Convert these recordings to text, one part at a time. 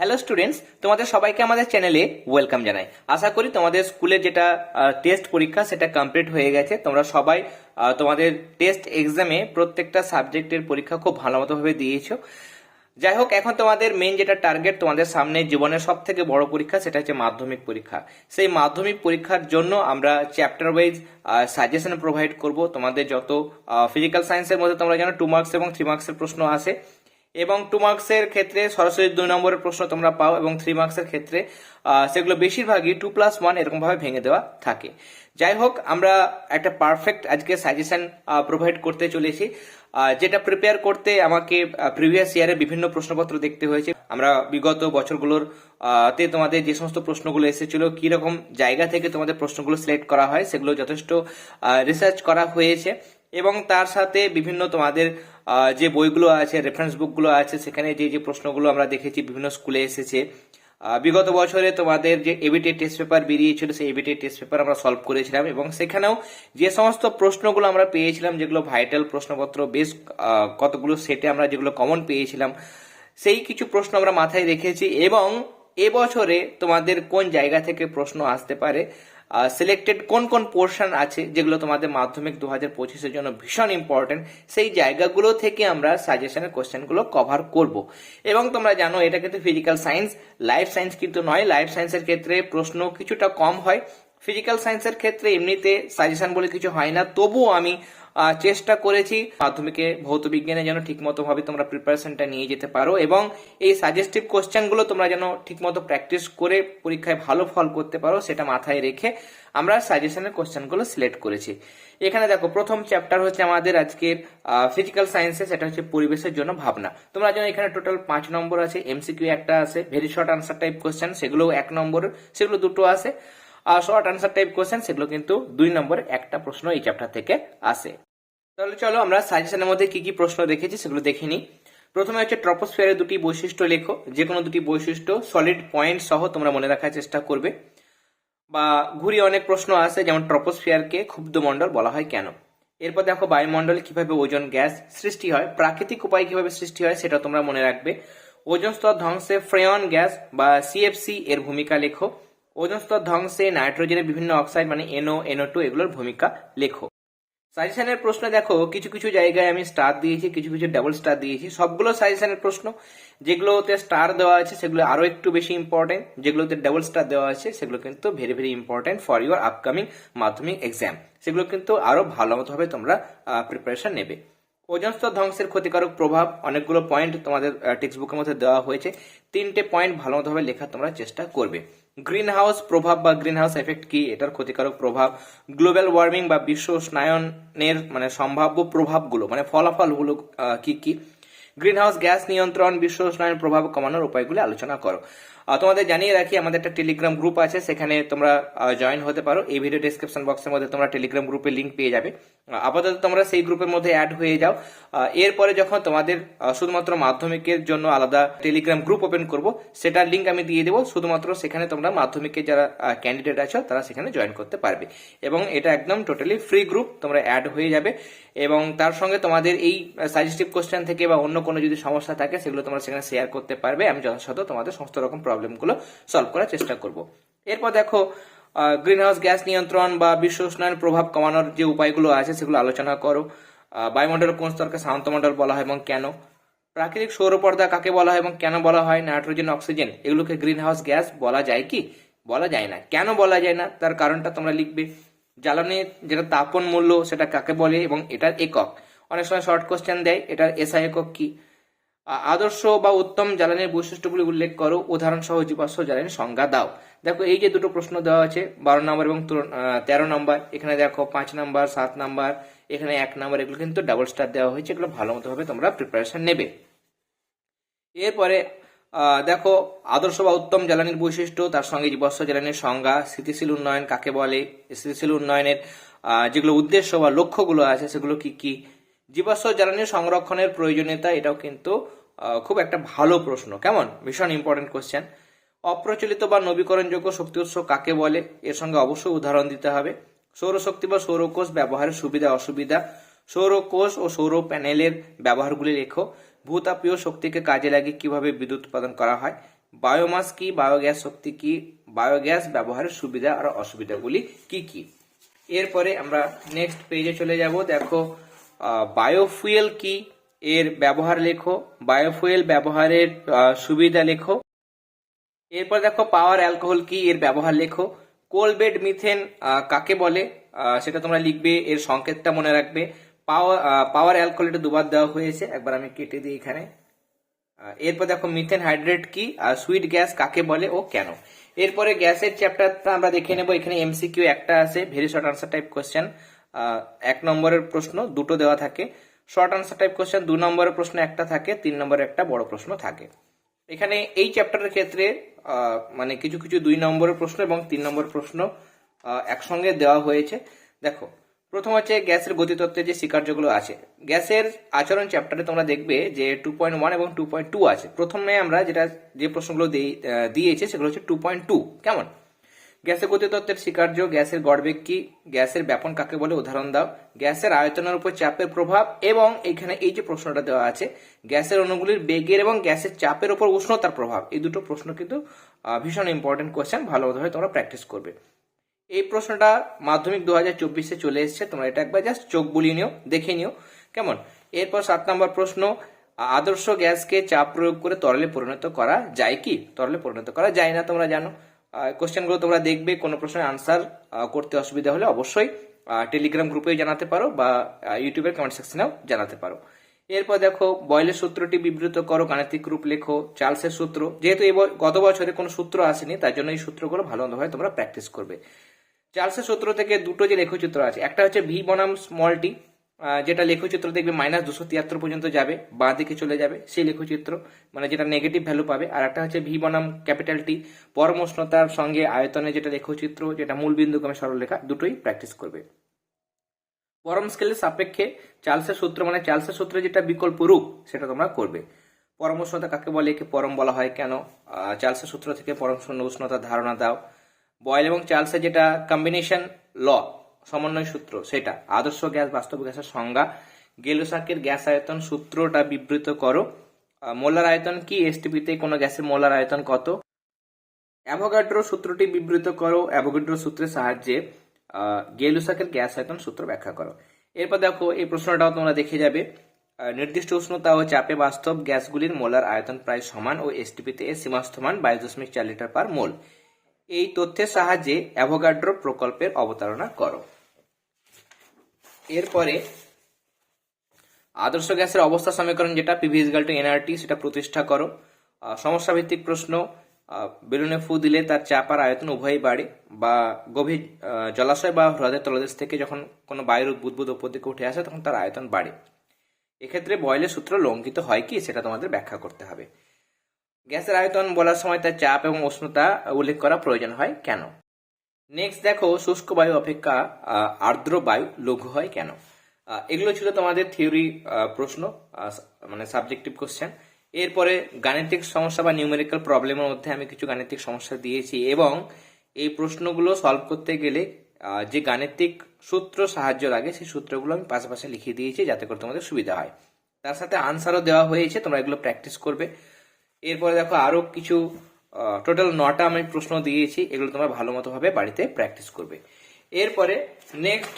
Hello students তোমাদের সবাইকে আমাদের চ্যানেলে ওয়েলকাম জানাই। আশা করি তোমাদের স্কুলে যেটা টেস্ট পরীক্ষা, সেটা কমপ্লিট হয়ে গেছে। তোমরা সবাই তোমাদের টেস্ট এক্সামে প্রত্যেকটা সাবজেক্টের পরীক্ষা খুব ভালো মতোভাবে দিয়েছ। যাই হোক, এখন তোমাদের মেন যেটা টার্গেট তোমাদের সামনে জীবনের সব থেকে বড় পরীক্ষা, সেটা হচ্ছে মাধ্যমিক পরীক্ষা। সেই মাধ্যমিক পরীক্ষার জন্য আমরা চ্যাপ্টার ওয়াইজ সাজেশন প্রোভাইড করব। তোমাদের যত ফিজিক্যাল সায়েন্সের মধ্যে তোমরা জানো টু মার্কস এবং থ্রি মার্কসের প্রশ্ন আসে। এবং টু মার্কসের ক্ষেত্রে সরাসরি দুই নম্বরের প্রশ্ন তোমরা পাও এবং থ্রি মার্কসের ক্ষেত্রে সেগুলো বেশিরভাগই টু প্লাস ওয়ান এরকম ভাবে ভেঙে দেওয়া থাকে। যাই হোক, আমরা একটা পারফেক্ট আজকে সাজেশন প্রোভাইড করতে চলেছি। যেটা প্রিপেয়ার করতে আমাকে প্রিভিয়াস ইয়ারের বিভিন্ন প্রশ্নপত্র দেখতে হয়েছে। আমরা বিগত বছরগুলোর তে তোমাদের যে সমস্ত প্রশ্নগুলো এসেছিল কি রকম জায়গা থেকে তোমাদের প্রশ্নগুলো সিলেক্ট করা হয়, সেগুলো যথেষ্ট রিসার্চ করা হয়েছে। এবং তার সাথে বিভিন্ন তোমাদের যে বইগুলো আছে রেফারেন্স বুকগুলো আছে, সেখানে যে যে প্রশ্নগুলো আমরা দেখেছি, বিভিন্ন স্কুলে এসেছে। বিগত বছরে তোমাদের যে এবিটি টেস্ট পেপার বেরিয়েছিল, সেই এবিটি টেস্ট পেপার আমরা সলভ করেছিলাম এবং সেখানেও যে সমস্ত প্রশ্নগুলো আমরা পেয়েছিলাম, যেগুলো ভাইটাল প্রশ্নপত্র, বেশ কতগুলো সেটে আমরা যেগুলো কমন পেয়েছিলাম, সেই কিছু প্রশ্ন আমরা মাথায় রেখেছি এবং এবছরে তোমাদের কোন জায়গা থেকে প্রশ্ন আসতে পারে সিলেক্টেড কোন কোন পোর্শন আছে যেগুলো তোমাদের মাধ্যমিক দু হাজার পঁচিশের জন্য ভীষণ ইম্পর্টেন্ট সেই জায়গাগুলো থেকে আমরা সাজেশনের কোশ্চেনগুলো কভার করব। এবং তোমরা জানো, এটা কিন্তু ফিজিক্যাল সায়েন্স লাইফ সায়েন্স কিন্তু নয় লাইফ সায়েন্সের ক্ষেত্রে প্রশ্ন কিছুটা কম হয়। ফিজিক্যাল সায়েন্সের ক্ষেত্রে এমনিতে সাজেশন বলে কিছু হয় না, তবুও আমি চেষ্টা করেছি মাধ্যমিকে ভৌত বিজ্ঞানে যেন ঠিকমতো ভাবে তোমরা প্রিপারেশনটা নিয়ে যেতে পারো এবং এই সাজেস্টিভ কোশ্চেনগুলো তোমরা যেন ঠিকমতো প্র্যাকটিস করে পরীক্ষায় ভালো ফল করতে পারো সেটা মাথায় রেখে আমরা সাজেশনের কোশ্চেনগুলো সিলেক্ট করেছি। এখানে দেখো, প্রথম চ্যাপ্টার হচ্ছে আমাদের আজকের ফিজিক্যাল সায়েন্সে সেটা হচ্ছে পরিবেশের জন্য ভাবনা। তোমরা জানো এখানে টোটাল পাঁচ নম্বর আছে এমসিকিউ একটা আছে very short answer type question সেগুলো এক নম্বর, সেগুলো দুটো আছে। আর শর্ট আনসার টাইপ কোশ্চেন সেগুলো কিন্তু দুই নম্বর একটা প্রশ্ন এই চ্যাপ্টার থেকে আসে। তাহলে চলো আমরা সাজেশনের মধ্যে কি কি প্রশ্ন দেখেছি সেগুলো দেখে নিই। প্রথমে হচ্ছে ট্রপোস্ফিয়ারের দুটি বৈশিষ্ট্য লেখো, যে কোনো দুটি বৈশিষ্ট্য সলিড পয়েন্ট সহ তোমরা মনে রাখার চেষ্টা করবে। বা ঘুরিয়ে অনেক প্রশ্ন আসে, যেমন ট্রপোস্ফিয়ারকে ক্ষুব্ধ মণ্ডল বলা হয় কেন? এরপর দেখো বায়ুমণ্ডলে কীভাবে ওজন গ্যাস সৃষ্টি হয়, প্রাকৃতিক উপায় কীভাবে সৃষ্টি হয় সেটা তোমরা মনে রাখবে। ওজন স্তর ধ্বংসে ফ্রেয়ন গ্যাস বা সিএফসি এর ভূমিকা লেখো। ওজন স্তর ধ্বংসে নাইট্রোজেনের বিভিন্ন অক্সাইড মানে এনও এনও টু এগুলোর ভূমিকা লেখো। সাজেশনের প্রশ্ন দেখো, কিছু কিছু জায়গায় আমি স্টার দিয়েছি, কিছু কিছু ডাবল স্টার দিয়েছি, সবগুলো সাজেশনের প্রশ্ন। যেগুলোতে স্টার দেওয়া আছে, সেগুলো আরও একটু বেশি ইম্পর্টেন্ট যেগুলোতে ডাবল স্টার দেওয়া আছে, সেগুলো কিন্তু very very important for your upcoming Madhyamik exam সেগুলো কিন্তু আরও ভালো মতো ভাবে তোমরা প্রিপারেশন নেবে। ওজন স্তর ধ্বংসের ক্ষতিকারক প্রভাব, অনেকগুলো পয়েন্ট তোমাদের টেক্সট বুকের মধ্যে দেওয়া হয়েছে। তিনটে পয়েন্ট ভালো মতোভাবে লেখার তোমরা চেষ্টা করবে। গ্রিন হাউস প্রভাব বা গ্রিন হাউস এফেক্ট কি? এটার ক্ষতিকারক প্রভাব। গ্লোবাল ওয়ার্মিং বা বিশ্ব উষ্ণায়নের মানে সম্ভাব্য প্রভাবগুলো মানে ফলাফলগুলো কি কি? গ্রিন হাউস গ্যাস নিয়ন্ত্রণ, বিশ্ব উষ্ণায়ন প্রভাব কমানোর উপায়গুলি আলোচনা করো। তোমাদের জানিয়ে রাখি, আমাদের একটা টেলিগ্রাম গ্রুপ আছে, সেখানে তোমরা জয়েন হতে পারো। এই ভিডিও ডিসক্রিপশন বক্সের মধ্যে তোমরা টেলিগ্রাম গ্রুপের লিঙ্ক পেয়ে যাবে। আপাতত তোমরা সেই গ্রুপের মধ্যে অ্যাড হয়ে যাও। এরপরে যখন তোমাদের শুধুমাত্র মাধ্যমিকের জন্য আলাদা টেলিগ্রাম গ্রুপ ওপেন করব, সেটার লিঙ্ক আমি দিয়ে দেবো। শুধুমাত্র সেখানে তোমরা মাধ্যমিকের যারা ক্যান্ডিডেট আছো, তারা সেখানে জয়েন করতে পারবে। এবং এটা একদম টোটালি ফ্রি গ্রুপ তোমরা অ্যাড হয়ে যাবে। এবং তার সঙ্গে তোমাদের এই সাজেস্টিভ কোশ্চেন থেকে বা অন্য কোনো যদি সমস্যা থাকে, সেগুলো তোমরা সেখানে শেয়ার করতে পারবে। আমি যথাসাধ্য তোমাদের সমস্ত রকম প্রবলেমগুলো সলভ করার চেষ্টা করব। এরপর দেখো গ্রিন হাউস গ্যাস নিয়ন্ত্রণ বা বিশ্ব উষ্ণায়ন প্রভাব কমানোর যে উপায়গুলো আছে সেগুলো আলোচনা করো। আহ, বায়ুমণ্ডলের কোন স্তরকে শান্তমণ্ডল বলা হয় এবং কেন? প্রাকৃতিক সৌরপর্দা কাকে বলা হয় এবং কেন বলা হয়? নাইট্রোজেন অক্সিজেন এগুলোকে গ্রিন হাউস গ্যাস বলা যায় কি? বলা যায় না। কেন বলা যায় না? তার কারণটা তোমরা লিখবে। জ্বালানির যেটা তাপন মূল্য সেটা কাকে বলে এবং এটার একক? অনেক সময় শর্ট কোশ্চেন দেয় এটার এসআই একক কি? আদর্শ বা উত্তম জ্বালানির বৈশিষ্ট্যগুলি উল্লেখ করো। উদাহরণ সহ জীবাশ্ম জ্বালানির সংজ্ঞা দাও। দেখো, এই যে দুটো প্রশ্ন দেওয়া আছে, বারো নম্বর এবং তেরো নম্বর, এখানে দেখো পাঁচ নম্বর, সাত নাম্বার, এখানে এক নম্বর, এগুলো কিন্তু ডাবল স্টার দেওয়া হয়েছে, এগুলো ভালো মতো ভাবে তোমরা প্রিপারেশন নেবে। এরপরে দেখো, আদর্শ বা উত্তম জ্বালানির বৈশিষ্ট্য, তার সঙ্গে জীবাশ্ম জ্বালানির সংজ্ঞা, স্থিতিশীল উন্নয়ন কাকে বলে, স্থিতিশীল উন্নয়নের যেগুলো উদ্দেশ্য বা লক্ষ্যগুলো আছে, সেগুলো কি কি জীবাশ্ম জ্বালানি সংরক্ষণের প্রয়োজনীয়তা এটাও কিন্তু খুব একটা ভালো প্রশ্ন। কেমন? ভীষণ ইম্পর্টেন্ট কোশ্চেন অপ্রচলিত বা নবীকরণযোগ্য শক্তি উৎস কাকে বলে? এর সঙ্গে অবশ্যই উদাহরণ দিতে হবে। সৌরশক্তি বা সৌরকোষ ব্যবহারের সুবিধা, অসুবিধা? সৌরকোষ ও সৌর প্যানেলের ব্যবহারগুলি লেখো। ভূতাপীয় শক্তিকে কাজে লাগিয়ে কীভাবে বিদ্যুৎ উৎপাদন করা হয়? বায়োমাস কি? বায়োগ্যাস শক্তি কি? বায়োগ্যাস ব্যবহারের সুবিধা আর অসুবিধাগুলি কি কি? এরপরে আমরা নেক্সট পেজে চলে যাব। দেখো বায়োফুয়েল কি? এর ব্যবহার লেখো। বায়োফুয়েল ব্যবহারের সুবিধা লেখো। এরপর দেখো পাওয়ার অ্যালকোহল কি? এর ব্যবহার লেখো। কোলবেড মিথেন কাকে বলে? সেটা তোমরা লিখবে, এর সংকেতটা মনে রাখবে। পাওয়ার পাওয়ার অ্যালকোহল এটা দুবার দেওয়া হয়েছে। একবার আমি কেটে দিই এখানে। এরপর দেখো মিথেন হাইড্রেট কি? আর সুইট গ্যাস কাকে বলে ও কেন? এরপরে গ্যাসের চ্যাপ্টারটা আমরা দেখে নেব। এখানে এমসিকিউ একটা আছে very short answer type question এক নম্বরের প্রশ্ন দুটো দেওয়া থাকে। শর্ট আনসার টাইপ কোশ্চেন, দু নম্বরের প্রশ্ন একটা থাকে, তিন নম্বরের একটা বড় প্রশ্ন থাকে। এখানে এই চ্যাপ্টারের ক্ষেত্রে মানে কিছু কিছু দুই নম্বরের প্রশ্ন এবং তিন নম্বরের প্রশ্ন একসঙ্গে দেওয়া হয়েছে। দেখো, প্রথম হচ্ছে গ্যাসের গতিতত্ত্বের যে স্বীকার্যগুলো আছে। গ্যাসের আচরণ চ্যাপ্টারে তোমরা দেখবে যে টু পয়েন্ট ওয়ান এবং টু পয়েন্ট টু আছে। প্রথমে আমরা যেটা, যে প্রশ্নগুলো দিয়েছে সেগুলো হচ্ছে টু পয়েন্ট টু কেমন? গ্যাসের গতিতত্ত্বের স্বীকার্য, গ্যাসের গড়বেগ কি গ্যাসের ব্যাপন কাকে বলে উদাহরণ দাও, গ্যাসের আয়তনের উপর চাপের প্রভাব এবং এখানে এই যে প্রশ্নটা দেওয়া আছে, গ্যাসের অণুগুলির বেগের এবং গ্যাসের চাপের উপর উষ্ণতার প্রভাব। এই দুটো প্রশ্ন কিন্তু ভীষণ ইম্পর্টেন্ট কোয়েশ্চেন ভালোভাবে তোমরা প্র্যাকটিস করবে। এই প্রশ্নটা মাধ্যমিক দু হাজার চব্বিশে চলে এসেছে, তোমরা এটা একবার জাস্ট চোখ বুলিয়ে নিও, দেখে নিও, কেমন? এরপর সাত নম্বর প্রশ্ন, আদর্শ গ্যাসকে চাপ প্রয়োগ করে তরলে পরিণত করা যায় কি? তরলে পরিণত করা যায় না, তোমরা জানো। কোশ্চেনগুলো তোমরা দেখবে, কোনো প্রশ্নের আনসার করতে অসুবিধা হলে অবশ্যই টেলিগ্রাম গ্রুপেও জানাতে পারো বা ইউটিউবের কমেন্ট সেকশনেও জানাতে পারো। এরপর দেখো, বয়লের সূত্রটি বিবৃত করো, গাণিতিক রূপ লেখো, চার্লসের সূত্র। যেহেতু এ ব- গত বছরে কোনো সূত্র আসেনি, তার জন্য এই সূত্রগুলো ভালোভাবে তোমরা প্র্যাকটিস করবে। চার্লসের সূত্র থেকে দুটো যে লেখচিত্র আছে, একটা হচ্ছে ভি বনাম স্মল টি যেটা লেখচিত্র দেখবে মাইনাস দুশো তিয়াত্তর পর্যন্ত যাবে, বাঁ দিকে চলে যাবে সেই লেখচিত্র মানে যেটা নেগেটিভ ভ্যালু পাবে। আর একটা হচ্ছে ভি বনাম ক্যাপিটাল টি পরম উষ্ণতার সঙ্গে আয়তনে যেটা লেখচিত্র, যেটা মূল বিন্দু বিন্দুক্রমে সরলরেখা, দুটোই প্র্যাকটিস করবে। পরম স্কেলের সাপেক্ষে চার্লসের সূত্র মানে চার্লসের সূত্রে যেটা বিকল্প রূপ, সেটা তোমরা করবে। পরম উষ্ণতা কাকে বলে, একে পরম বলা হয় কেন? চার্লসের সূত্র থেকে পরম শূন্য উষ্ণতার ধারণা দাও। বয়েল এবং চার্লসের যেটা কম্বিনেশন ল সমন্বয় সূত্র, সেটা। আদর্শ গ্যাস বাস্তব গ্যাসের সংজ্ঞা। গেলুসাকের গ্যাস আয়তন সূত্রটা বিবৃত করো। মোলার আয়তন কি? এসটিপিতে কোনো গ্যাসের মোলার আয়তন কত? অ্যাভোগাড্রো সূত্রটি বিবৃত করো। অ্যাভোগাড্রো সূত্রের সাহায্যে গেলুসাকের গ্যাস আয়তন সূত্র ব্যাখ্যা করো। এরপর দেখো, এই প্রশ্নটাও তোমরা দেখে যাবে। নির্দিষ্ট উষ্ণতা ও চাপে বাস্তব গ্যাসগুলির মোলার আয়তন প্রায় সমান ও এসটিপিতে এর সীমাস্থ মান বাইশ দশমিক চার লিটার পার মোল। এই তথ্যের সাহায্যে অ্যাভোগাড্রো প্রকল্পের অবতারণা করো। এরপরে আদর্শ গ্যাসের অবস্থা সমীকরণ যেটা পিভি ইজগাল টু এনআরটি সেটা প্রতিষ্ঠা করো। আহ, সমস্যা ভিত্তিক প্রশ্ন বেলুনে ফু দিলে তার চাপ আর আয়তন উভয়ই বাড়ে বা গভীর জলাশয় বা হ্রদের তলদেশ থেকে যখন কোনো বায়ুর বুদবুদ উপর দিকে উঠে আসে তখন তার আয়তন বাড়ে। এক্ষেত্রে বয়লের সূত্র লঙ্ঘিত হয় কি সেটা তোমাদের ব্যাখ্যা করতে হবে। গ্যাসের আয়তন বলার সময় তার চাপ এবং উষ্ণতা উল্লেখ করা প্রয়োজন হয় কেন? নেক্সট দেখো, শুষ্ক বায়ু অপেক্ষা আর্দ্র বায়ু লঘু হয় কেন? এগুলো ছিল তোমাদের থিওরি প্রশ্ন মানে সাবজেক্টিভ কোশ্চেন এরপরে গাণিতিক সমস্যা বা নিউমেরিক্যাল প্রবলেমের মধ্যে আমি কিছু গাণিতিক সমস্যা দিয়েছি এবং এই প্রশ্নগুলো সলভ করতে গেলে যে গাণিতিক সূত্র সাহায্য লাগে, সেই সূত্রগুলো আমি পাশাপাশি লিখে দিয়েছি যাতে করে তোমাদের সুবিধা হয়। তার সাথে আনসারও দেওয়া হয়েছে, তোমরা এগুলো প্র্যাকটিস করবে। এরপরে দেখো আরও কিছু টোটাল নটা আমি প্রশ্ন দিয়েছি, এগুলো তোমরা ভালো মতো ভাবে বাড়িতে প্র্যাকটিস করবে। এরপরে নেক্সট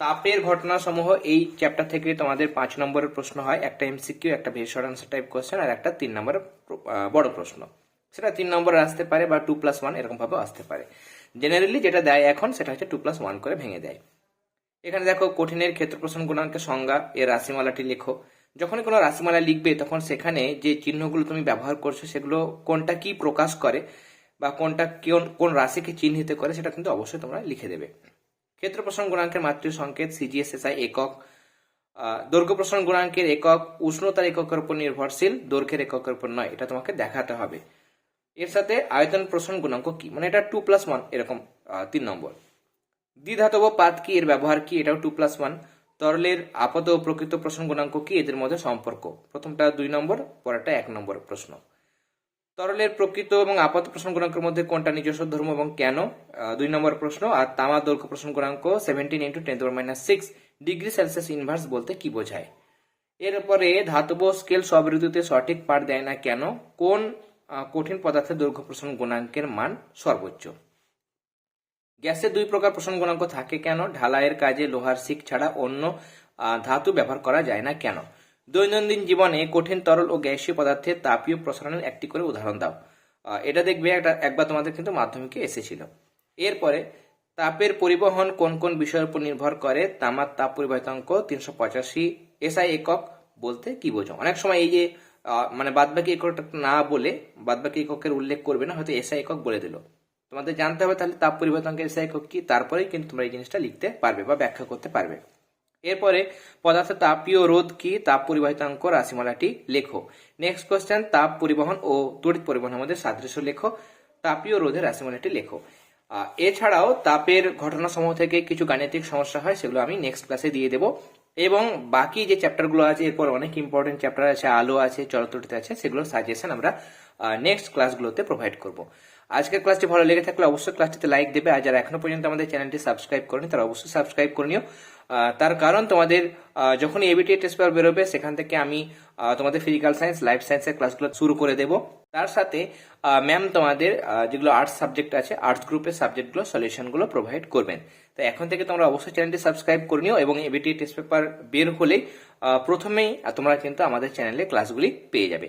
তাপের ঘটনা সমূহ এই চ্যাপ্টার থেকে তোমাদের পাঁচ নম্বরের প্রশ্ন হয়, একটা এমসিকিউ একটা very short answer type question আর একটা তিন নম্বরের বড় প্রশ্ন। সেটা তিন নম্বরে আসতে পারে বা টু প্লাস ওয়ান এরকম ভাবে আসতে পারে। জেনারেলি যেটা দেয় এখন, সেটা হচ্ছে টু প্লাস ওয়ান করে ভেঙে দেয়। এখানে দেখো কঠিনের ক্ষেত্র প্রশ্ন গুণাঙ্কের সংজ্ঞা, এর রাশিমালাটি লেখো। যখনই কোনো রাশিমালা লিখবে, তখন সেখানে যে চিহ্নগুলো তুমি ব্যবহার করছ, সেগুলো কোনটা কি প্রকাশ করে বা কোনটা কোন- কোন রাশিকে চিহ্নিত করে, সেটা কিন্তু অবশ্যই তোমরা লিখে দেবে। ক্ষেত্র প্রসঙ্গ গুণাঙ্কের মাতৃ সংকেত সিজিএসএসআই একক। দৈর্ঘ্য প্রসারণ গুণাঙ্কের একক, উষ্ণতার এককের উপর নির্ভরশীল, দৈর্ঘ্যের এককের উপর নয়, এটা তোমাকে দেখাতে হবে। এর সাথে আয়তন প্রসারণ গুণাঙ্ক কি? মানে এটা টু প্লাস ওয়ান এরকম তিন নম্বর। দ্বিধাতব পাত কি? এর ব্যবহার কি? এটাও টু প্লাস ওয়ান তরলের আপাত ও প্রকৃত প্রশ্ন গুণাঙ্ক কি? এদের মধ্যে সম্পর্ক। প্রথমটা দুই নম্বর, পরেরটা এক নম্বর প্রশ্ন। তরলের প্রকৃত এবং আপাত প্রশ্ন গুণাঙ্কের মধ্যে কোনটা নিজস্ব ধর্ম এবং কেন? দুই নম্বর প্রশ্ন, আর তামা দৈর্ঘ্য প্রশ্ন গুণাঙ্ক seventeen into ten minus six degree Celsius inverse বলতে কি বোঝায়? এরপরে ধাতব স্কেল সব ঋতুতে সঠিক পাঠ দেয় না কেন? কোন কঠিন পদার্থের দৈর্ঘ্য প্রসারণ গুণাঙ্কের মান সর্বোচ্চ? গ্যাসের দুই প্রকার প্রসারণ গুণাঙ্ক থাকে কেন? ঢালাইয়ের কাজে লোহার শিক ছাড়া অন্য ধাতু ব্যবহার করা যায় না কেন? দৈনন্দিন জীবনে কঠিন তরল ও গ্যাসীয় পদার্থের তাপীয় প্রসারণের একটি করে উদাহরণ দাও। এটা দেখবে একটা, একবার তোমাদের কিন্তু মাধ্যমিকে এসেছিল। এরপরে, তাপের পরিবহন কোন কোন বিষয়ের উপর নির্ভর করে? তামার তাপ পরিবাহিতাঙ্ক তিনশো পঁচাশি। এসআই একক বলতে কি বোঝো? অনেক সময় এই যে মানে বাদবাকি এককটা না বলে বাদবাকি এককের উল্লেখ করবে না, হয়তো এসআই একক বলে দিল। তোমাদের জানতে হবে তাহলে তাপ পরিবর্তনকে এসআই একক কি? তারপরেই কিন্তু তোমরা এই জিনিসটা লিখতে পারবে বা ব্যাখ্যা করতে পারবে। এরপরে, পদার্থ তাপীয় রোধ কি? তাপ পরিবাহিতাঙ্ক রাশিমালাটি লেখো। নেক্সট কোয়েশ্চেন তাপ পরিবহন ও তড়িৎ পরিবহনের মধ্যে সাদৃশ্য লেখো। তাপীয় রোধের রাশিমালাটি লেখো। এছাড়াও তাপের ঘটনা সমূহ থেকে কিছু গাণিতিক সমস্যা হয়, সেগুলো আমি নেক্সট ক্লাসে দিয়ে দেবো। এবং বাকি যে চ্যাপ্টারগুলো আছে, এরপর অনেক ইম্পর্টেন্ট চ্যাপ্টার আছে, আলো আছে চলতরিতে আছে, সেগুলোর সাজেশন আমরা নেক্সট ক্লাসগুলোতে প্রোভাইড করব। আজকের ক্লাসটি ভালো লেগে থাকলে অবশ্যই ক্লাসটিতে লাইক দেবে। আর যারা এখনও পর্যন্ত আমাদের চ্যানেলটি সাবস্ক্রাইব করেনি, তারা অবশ্যই সাবস্ক্রাইব করে নিও। তার কারণ তোমাদের যখন এবিটি টেস্ট পেপার বেরোবে, সেখান থেকে আমি তোমাদের ফিজিক্যাল সায়েন্স লাইফ সায়েন্সের ক্লাসগুলো শুরু করে দেব। তার সাথে ম্যাম তোমাদের যেগুলো আর্টস সাবজেক্ট আছে আর্টস গ্রুপের সাবজেক্টগুলো সলিউশনগুলো প্রোভাইড করবেন। তো এখন থেকে তোমরা অবশ্যই চ্যানেলটি সাবস্ক্রাইব করে নিও এবং এবিটি টেস্ট পেপার বের হলেই প্রথমেই তোমরা কিন্তু আমাদের চ্যানেলে ক্লাসগুলি পেয়ে যাবে।